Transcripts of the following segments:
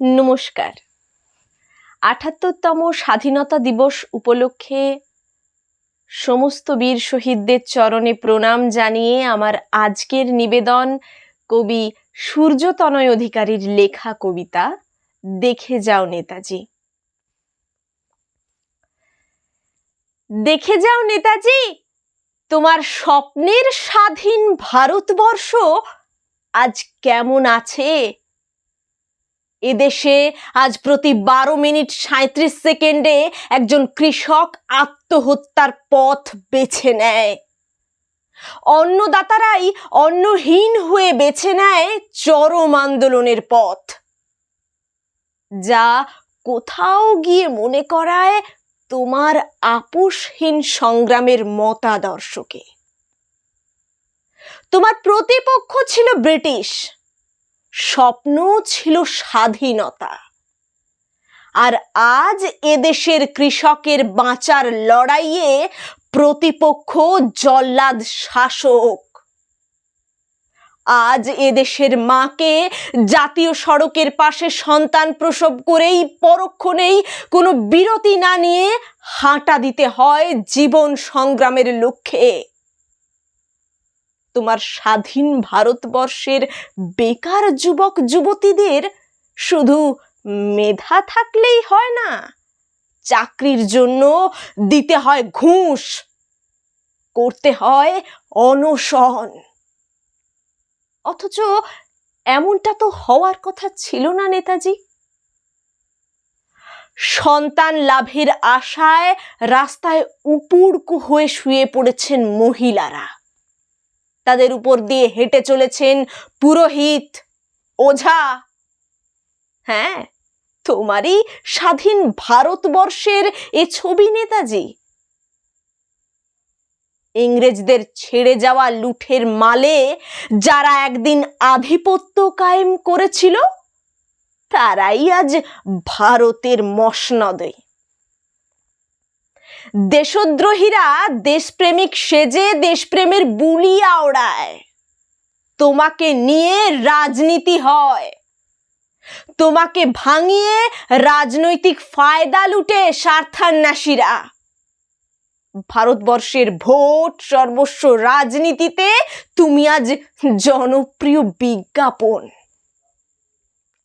নমস্কার। আঠাত্তরতম স্বাধীনতা দিবস উপলক্ষে সমস্ত বীর শহীদদের চরণে প্রণাম জানিয়ে আমার আজকের নিবেদন কবি সূর্যতনয় অধিকারীর লেখা কবিতা দেখে যাও নেতাজি। দেখে যাও নেতাজি, তোমার স্বপ্নের স্বাধীন ভারতবর্ষ আজ কেমন আছে? এদেশে আজ প্রতি বারো মিনিট সাঁত্রিশ সেকেন্ডে একজন কৃষক আত্মহত্যার পথ বেছে নেয়। অন্নদাতারাই অন্নহীন হয়ে বেছে নেয় চরম আন্দোলনের পথ। যা কোথাও গিয়ে মনে করায় তোমার আপোষহীন সংগ্রামের মতাদর্শকে। তোমার প্রতিপক্ষ ছিল ব্রিটিশ। স্বপ্ন ছিল স্বাধীনতা। আর আজ এদেশের কৃষকের বাঁচার লড়াইয়ে প্রতিপক্ষ জল্লাদ শাসক। আজ এদেশের মাকে জাতীয় সড়কের পাশে সন্তান প্রসব করেই পরক্ষণেই কোনো বিরতি না নিয়ে হাঁটা দিতে হয় জীবন সংগ্রামের লক্ষ্যে। তোমার স্বাধীন ভারতবর্ষের বেকার যুবক যুবতীদের শুধু মেধা থাকলেই হয় না, চাকরির জন্য দিতে হয় ঘুষ, করতে হয় অনশন। অথচ এমনটা তো হওয়ার কথা ছিল না নেতাজি। সন্তান লাভের আশায় রাস্তায় উপুড়কু হয়ে শুয়ে পড়েছেন মহিলারা। তাদের উপর দিয়ে হেঁটে চলেছেন পুরোহিত ওঝা। হ্যাঁ তোমারই স্বাধীন ভারতবর্ষের এ ছবি নেতাজি। ইংরেজদের ছেড়ে যাওয়া লুঠের মালে যারা একদিন আধিপত্য কায়েম করেছিল, তারাই আজ ভারতের মসনদে। দেশদ্রোহীরা দেশপ্রেমিক সেজে দেশপ্রেমের বুলিয়া আওড়ায়। তোমাকে নিয়ে রাজনীতি হয়। তোমাকে ভাঙিয়ে রাজনৈতিক ফায়দা লুটে স্বার্থান্বেষীরা। ভারতবর্ষের ভোট সর্বস্ব রাজনীতিতে তুমি আজ জনপ্রিয় বিজ্ঞাপন।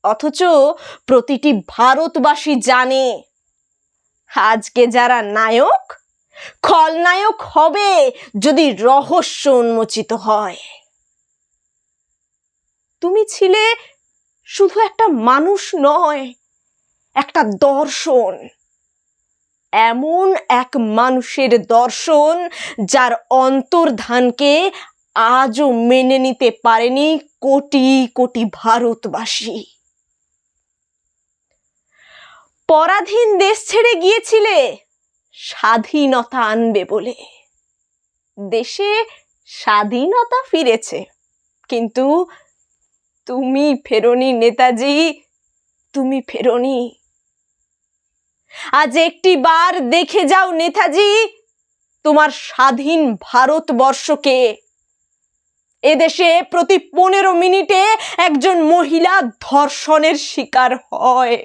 অথচ প্রতিটি ভারতবাসী জানে আজকে যারা নায়ক, খলনায়ক হবে যদি রহস্য উন্মোচিত হয়। তুমি ছিলে শুধু একটা মানুষ নয়, একটা দর্শন। এমন এক মানুষের দর্শন যার অন্তর্ধানকে আজও মেনে নিতে পারেনি কোটি কোটি ভারতবাসী। পরাধীন দেশ ছেড়ে গিয়েছিলে, স্বাধীনতা আনবে বলে। দেশে স্বাধীনতা ফিরেছে, কিন্তু তুমি ফেরনি নেতাজি, তুমি ফেরনি। আজ একটি বার দেখে যাও নেতাজি, তোমার স্বাধীন ভারতবর্ষকে। এদেশে প্রতি পনেরো মিনিটে একজন মহিলা ধর্ষণের শিকার হয়।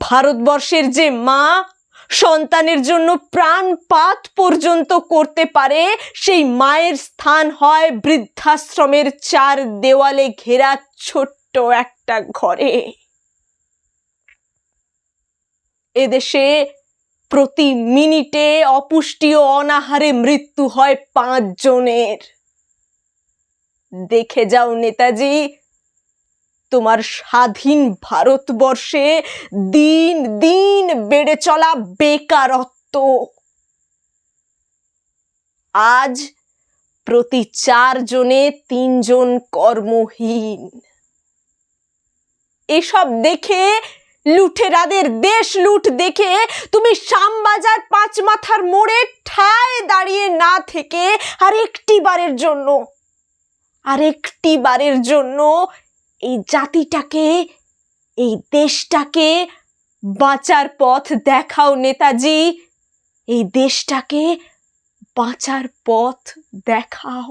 ভারতবর্ষের যে মা সন্তানের জন্য প্রাণপাত পর্যন্ত করতে পারে, সেই মায়ের স্থান হয় বৃদ্ধাশ্রমের চার দেওয়ালে ঘেরা ছোট্ট একটা ঘরে। এদেশে প্রতি মিনিটে অপুষ্টি ও অনাহারে মৃত্যু হয় পাঁচ জনের দেখে যাও নেতাজি তোমার স্বাধীন ভারতবর্ষে দিন দিন বেড়ে চলা বেকারত্ব। আজ প্রতি চারজনে তিনজন কর্মহীন। এসব দেখে লুঠেরাদের দেশ লুট দেখে তুমি শ্যামবাজার পাঁচ মাথার মোড়ে ঠায় দাঁড়িয়ে না থেকে আর একটি বারের জন্য আর একটি বারের জন্য এই জাতিটাকে এই দেশটাকে বাঁচার পথ দেখাও নেতাজি। এই দেশটাকে বাঁচার পথ দেখাও।